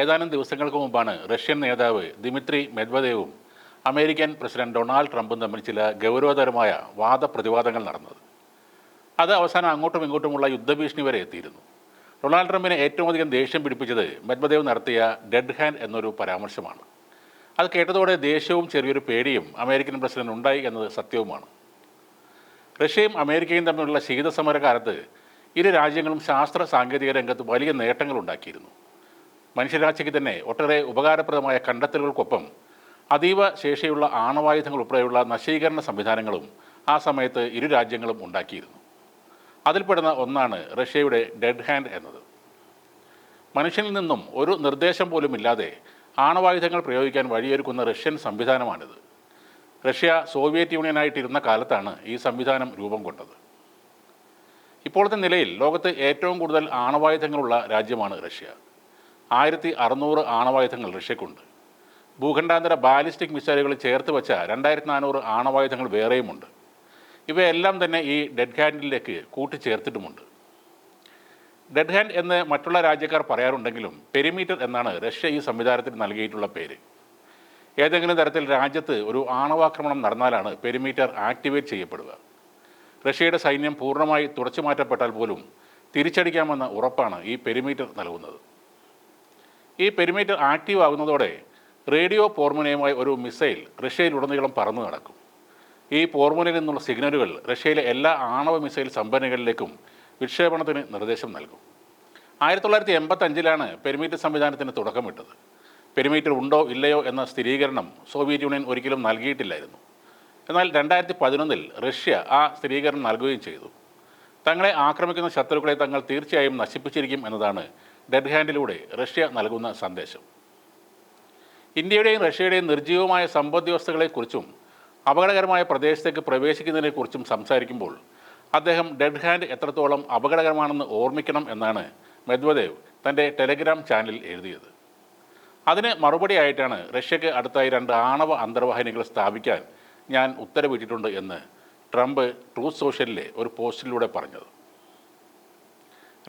ഏതാനും ദിവസങ്ങൾക്ക് മുമ്പാണ് റഷ്യൻ നേതാവ് ദിമിത്രി മെദ്വദേവും അമേരിക്കൻ പ്രസിഡന്റ് ഡൊണാൾഡ് ട്രംപും തമ്മിൽ ചില ഗൗരവതരമായ വാദപ്രതിവാദങ്ങൾ നടന്നത്. അത് അവസാനം അങ്ങോട്ടും ഇങ്ങോട്ടുമുള്ള യുദ്ധഭീഷണി വരെ എത്തിയിരുന്നു. ഡൊണാൾഡ് ട്രംപിനെ ഏറ്റവും അധികം ദേഷ്യം പിടിപ്പിച്ചത് മെദ്വദേവ് നടത്തിയ ഡെഡ് ഹാൻഡ് എന്നൊരു പരാമർശമാണ്. അത് കേട്ടതോടെ ദേഷ്യവും ചെറിയൊരു പേടിയും അമേരിക്കൻ പ്രസിഡന്റ് ഉണ്ടായി എന്നത് സത്യവുമാണ്. റഷ്യയും അമേരിക്കയും തമ്മിലുള്ള ശീതസമരകാലത്ത് ഇരു രാജ്യങ്ങളും ശാസ്ത്ര സാങ്കേതിക രംഗത്ത് വലിയ നേട്ടങ്ങൾ ഉണ്ടാക്കിയിരുന്നു. മനുഷ്യരാശിക്ക് തന്നെ ഒട്ടേറെ ഉപകാരപ്രദമായ കണ്ടെത്തലുകൾക്കൊപ്പം അതീവ ശേഷിയുള്ള ആണവായുധങ്ങൾ ഉൾപ്പെടെയുള്ള നശീകരണ സംവിധാനങ്ങളും ആ സമയത്ത് ഇരു രാജ്യങ്ങളും ഉണ്ടാക്കിയിരുന്നു. അതിൽപ്പെടുന്ന ഒന്നാണ് റഷ്യയുടെ ഡെഡ് ഹാൻഡ് എന്നത്. മനുഷ്യനിൽ നിന്നും ഒരു നിർദ്ദേശം പോലും ഇല്ലാതെ ആണവായുധങ്ങൾ പ്രയോഗിക്കാൻ വഴിയൊരുക്കുന്ന റഷ്യൻ സംവിധാനമാണിത്. റഷ്യ സോവിയറ്റ് യൂണിയനായിട്ടിരുന്ന കാലത്താണ് ഈ സംവിധാനം രൂപം കൊണ്ടത്. ഇപ്പോഴത്തെ നിലയിൽ ലോകത്ത് ഏറ്റവും കൂടുതൽ ആണവായുധങ്ങളുള്ള രാജ്യമാണ് റഷ്യ. ആയിരത്തി അറുന്നൂറ് ആണവായുധങ്ങൾ റഷ്യക്കുണ്ട്. ഭൂഖണ്ഡാന്തര ബാലിസ്റ്റിക് മിസൈലുകൾ ചേർത്ത് വെച്ച രണ്ടായിരത്തി നാനൂറ് ആണവായുധങ്ങൾ വേറെയുമുണ്ട്. ഇവയെല്ലാം തന്നെ ഈ ഡെഡ് ഹാൻഡിലേക്ക് കൂട്ടിച്ചേർത്തിട്ടുമുണ്ട്. ഡെഡ് ഹാൻഡ് എന്ന് മറ്റുള്ള രാജ്യക്കാർ പറയാറുണ്ടെങ്കിലും പെരിമീറ്റർ എന്നാണ് റഷ്യ ഈ സംവിധാനത്തിന് നൽകിയിട്ടുള്ള പേര്. ഏതെങ്കിലും തരത്തിൽ രാജ്യത്ത് ഒരു ആണവാക്രമണം നടന്നാലാണ് പെരിമീറ്റർ ആക്ടിവേറ്റ് ചെയ്യപ്പെടുക. റഷ്യയുടെ സൈന്യം പൂർണമായി തുടച്ചു മാറ്റപ്പെട്ടാൽ പോലും തിരിച്ചടിക്കാമെന്ന ഉറപ്പാണ് ഈ പെരിമീറ്റർ നൽകുന്നത്. ഈ പെരിമീറ്റർ ആക്റ്റീവ് ആകുന്നതോടെ റേഡിയോ പോർമുനയുമായി ഒരു മിസൈൽ റഷ്യയിലുടനീളം പറന്നു നടക്കും. ഈ പോർമുനയിൽ നിന്നുള്ള സിഗ്നലുകൾ റഷ്യയിലെ എല്ലാ ആണവ മിസൈൽ സമ്പന്നകളിലേക്കും വിക്ഷേപണത്തിന് നിർദ്ദേശം നൽകും. ആയിരത്തി തൊള്ളായിരത്തി എൺപത്തഞ്ചിലാണ് പെരിമീറ്റർ സംവിധാനത്തിന് തുടക്കമിട്ടത്. പെരിമീറ്റർ ഉണ്ടോ ഇല്ലയോ എന്ന സ്ഥിരീകരണം സോവിയറ്റ് യൂണിയൻ ഒരിക്കലും നൽകിയിട്ടില്ലായിരുന്നു. എന്നാൽ രണ്ടായിരത്തി പതിനൊന്നിൽ റഷ്യ ആ സ്ഥിരീകരണം നൽകുകയും ചെയ്തു. തങ്ങളെ ആക്രമിക്കുന്ന ശത്രുക്കളെ തങ്ങൾ തീർച്ചയായും നശിപ്പിച്ചിരിക്കും എന്നതാണ് ഡെഡ് ഹാൻഡിലൂടെ റഷ്യ നൽകുന്ന സന്ദേശം. ഇന്ത്യയുടെയും റഷ്യയുടെയും നിർജീവമായ സമ്പദ് വ്യവസ്ഥകളെക്കുറിച്ചും അപകടകരമായ പ്രദേശത്തേക്ക് പ്രവേശിക്കുന്നതിനെക്കുറിച്ചും സംസാരിക്കുമ്പോൾ അദ്ദേഹം ഡെഡ് ഹാൻഡ് എത്രത്തോളം അപകടകരമാണെന്ന് ഓർമ്മിക്കണം എന്നാണ് മെദ്വദേവ് തന്റെ ടെലഗ്രാം ചാനലിൽ എഴുതിയത്. അതിന് മറുപടിയായിട്ടാണ് റഷ്യക്ക് അടുത്തായി രണ്ട് ആണവ അന്തർവാഹിനികൾ സ്ഥാപിക്കാൻ ഞാൻ ഉത്തരവിട്ടിട്ടുണ്ട് എന്ന് ട്രംപ് ട്രൂത്ത് സോഷ്യലിലെ ഒരു പോസ്റ്റിലൂടെ പറഞ്ഞത്.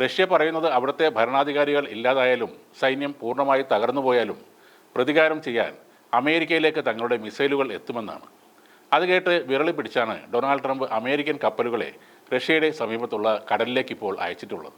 റഷ്യ പറയുന്നത് അവിടുത്തെ ഭരണാധികാരികൾ ഇല്ലാതായാലും സൈന്യം പൂർണമായി തകർന്നുപോയാലും പ്രതികാരം ചെയ്യാൻ അമേരിക്കയിലേക്ക് തങ്ങളുടെ മിസൈലുകൾ എത്തുമെന്നാണ്. അത് കേട്ട് വിരളി പിടിച്ചാണ് ഡൊണാൾഡ് ട്രംപ് അമേരിക്കൻ കപ്പലുകളെ റഷ്യയുടെ സമീപത്തുള്ള കടലിലേക്ക് ഇപ്പോൾ അയച്ചിട്ടുള്ളത്.